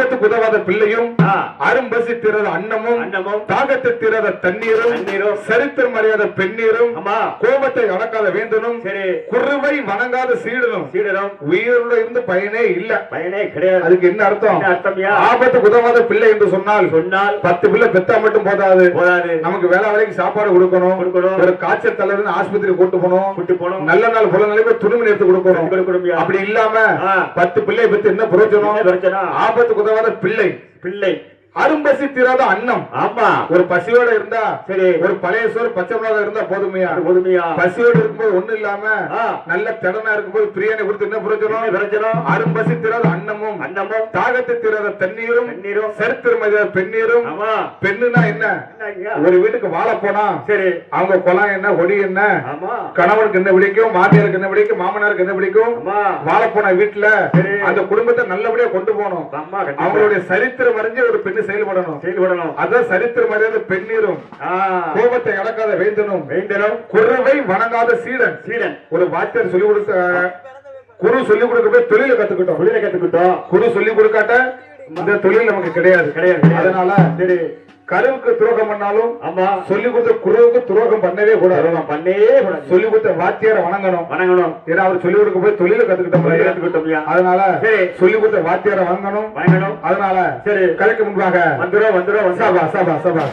ஆபத்துக்கு உதவாத பிள்ளையும். அரும்பசி தீராத அன்னமும் அன்னமும் தாகத்தை தீராத தண்ணீரும் தண்ணீரும் சரித்திரம் அறியாத பெண்ணீரும் கோபத்தை அடக்காத வேந்தனும் சரி. குருவை வணங்காத சீடனும் சீடரும் உயிரோட இருந்து பயனே இல்ல. பயனே கிடையாது. அதுக்கு என்ன அர்த்தம்? ஆபத்துக்கு உதவாத பிள்ளை என்று சொன்னால் சொன்னால் பத்து பிள்ளை பெத்தா மட்டும் போதாது. போதாது. நமக்கு வேலை வேலைக்கு சாப்பாடு கொடுக்கணும். கொடுக்கணும். ஒரு காய்ச்சல் தலைவர்னு ஆஸ்பத்திரி கூட்டு போகணும். கூட்டு போனோம் நல்ல நாள் புல நாளைக்கு துணிமணி எடுத்து கொடுக்கணும். அப்படி இல்லாம. பத்து பிள்ளை பெத்து என்ன பிரயோஜனம்? ஆபத்துக்கு பிள்ளை பிள்ளை. அரும்பசி தீராத அன்னம். ஆமா. ஒரு பசியோட இருந்தா சரி. ஒரு பழைய சோறு பச்சை மிளகா இருந்தா போதுமையா? பொதுமையா? பசியோட இருக்கும்போது ஒண்ணு இல்லாம. நல்ல திடனா இருக்கும்போது பிரியாணி கொடுத்து என்ன என்ன பிரயோஜனம்? பிரச்சனை அரும்பசி தீராத அன்னமும். அன்னமும். தாகத்தை தீராத தண்ணீரும். தண்ணீரும். சரித்திரம் அறியாத பெண்ணீரும். ஆமா. பெண்ணுனா என்ன? ஒரு வீட்டுக்கு வாழ போனா சரி. அவங்க குளம் என்ன ஒடி என்ன? ஆமா. கணவனுக்கு என்ன பிடிக்கும்? மாமியாருக்கு என்ன பிடிக்கும்? மாமனாருக்கு என்ன பிடிக்கும்? வாழ போன வீட்டுல. அந்த குடும்பத்தை நல்லபடியா கொண்டு கண்டிப்பா. அவங்களுடைய சரித்திரம் அறிஞ்சு ஒரு பெண்ணு செயல்படணும். செயல்படணும். அதான் சரித்திரம் அறியாத பெண்ணீரும். கோபத்தை அடக்காத வேந்தனும். வேந்தனும். குறவை வணங்காத சீடன். சீடன். ஒரு வாத்தியார் சொல்லி கொடுத்த குரு சொல்லி கொடுக்க போய் தொழில கத்துக்கிட்டோம். தொழிலை கத்துக்கிட்டோம். குரு சொல்லி கொடுக்காட்ட இந்த தொழில் நமக்கு கிடையாது. கிடையாது, கிடையாது. அதனால சரி. கருவுக்கு துரோகம் பண்ணாலும் ஆமா. சொல்லி கொடுத்த குருவுக்கு துரோகம் பண்ணவே கூடாது. தருணம் பண்ணே கூடாது. சொல்லி கொடுத்த வாத்தியாரை வணங்கணும். வணங்கணும். ஏன்னா அவர் சொல்லி கொடுக்க போய் தொழில கத்துக்கிட்டோம்? கத்துக்கிட்டோம்யா அதனால சரி. சொல்லி கொடுத்த வாத்தியாரை வணங்கணும். வணங்கணும். அதனால சரி. கலைக்கு முன்பாக வந்துரும் வந்துரும் சபா சபா சபா